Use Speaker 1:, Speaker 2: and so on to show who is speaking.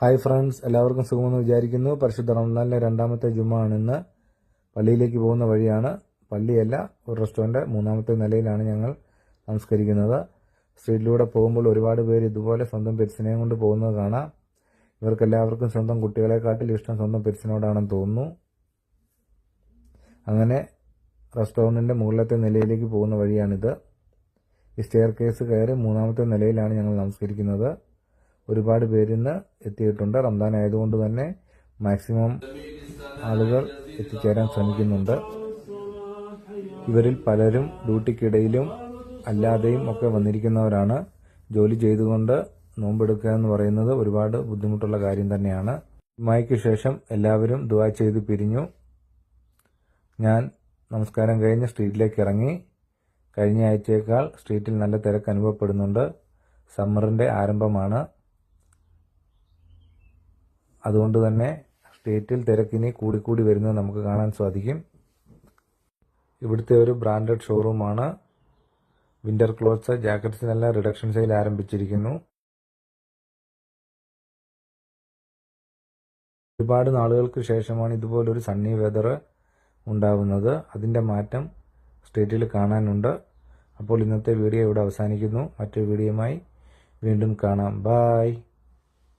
Speaker 1: Hi friends എല്ലാവർക്കും സുഖമെന്ന് വിചാരിക്കുന്നു. പരിശുദ്ധ റംസാനിലെ രണ്ടാമത്തെ ജുമാ ആണെന്ന് പള്ളിയിലേക്ക് പോകുന്ന വഴിയാണ്. പള്ളിയല്ല ഒരു റെസ്റ്റോറന്റ് മൂന്നാമത്തെ നിലയിലാണ് ഞങ്ങൾ സംസ്കരിക്കുന്നത്. സ്ട്രീറ്റിലൂടെ പോകുമ്പോൾ ഒരുപാട് പേര് ഇതുപോലെ സ്വന്തം പെറ്റ്സിനെയും കൊണ്ട് പോകുന്നത് കാണാം. ഇവർക്കെല്ലാവർക്കും സ്വന്തം കുട്ടികളെക്കാട്ടിൽ ഇഷ്ടം സ്വന്തം പെറ്റ്സിനോടാണെന്ന് തോന്നുന്നു. അങ്ങനെ റെസ്റ്റോറന്റിന്റെ മുകളിലത്തെ നിലയിലേക്ക് പോകുന്ന വഴിയാണിത്. ഈ സ്റ്റെയർ കേസ് കയറി മൂന്നാമത്തെ നിലയിലാണ് ഞങ്ങൾ നമസ്കരിക്കുന്നത് ഒരുപാട് പേരിന്ന് എത്തിയിട്ടുണ്ട്. റംദാൻ ആയതുകൊണ്ട് തന്നെ മാക്സിമം ആളുകൾ എത്തിച്ചേരാൻ ശ്രമിക്കുന്നുണ്ട്. ഇവരിൽ പലരും ഡ്യൂട്ടിക്കിടയിലും അല്ലാതെയും ഒക്കെ വന്നിരിക്കുന്നവരാണ്. ജോലി ചെയ്തുകൊണ്ട് നോമ്പെടുക്കുക എന്ന് പറയുന്നത് ഒരുപാട് ബുദ്ധിമുട്ടുള്ള കാര്യം തന്നെയാണ്. ജുമായ്ക്ക് ശേഷം എല്ലാവരും ദുവാ ചെയ്ത് പിരിഞ്ഞു. ഞാൻ നമസ്കാരം കഴിഞ്ഞ് സ്ട്രീറ്റിലേക്ക് ഇറങ്ങി. കഴിഞ്ഞ ആഴ്ചയേക്കാൾ സ്ട്രീറ്റിൽ നല്ല തിരക്ക് അനുഭവപ്പെടുന്നുണ്ട്. സമ്മറിന്റെ ആരംഭമാണ്. അതുകൊണ്ട് തന്നെ സ്റ്റേറ്റിൽ തിരക്കിനി കൂടിക്കൂടി വരുന്നത് നമുക്ക് കാണാൻ സാധിക്കും. ഇവിടുത്തെ ഒരു ബ്രാൻഡഡ് ഷോറൂമാണ് വിന്റർ ക്ലോത്ത്സ് ജാക്കറ്റ്സിനെല്ലാം റിഡക്ഷൻ സെയിൽ ആരംഭിച്ചിരിക്കുന്നു. ഒരുപാട് നാളുകൾക്ക് ശേഷമാണ് ഇതുപോലൊരു സണ്ണി വെതർ ഉണ്ടാവുന്നത്. അതിന്റെ മാറ്റം സ്റ്റേറ്റിൽ കാണാനുണ്ട്. അപ്പോൾ ഇന്നത്തെ വീഡിയോ ഇവിടെ അവസാനിക്കുന്നു. മറ്റൊരു വീഡിയോയുമായി വീണ്ടും കാണാം. ബായ്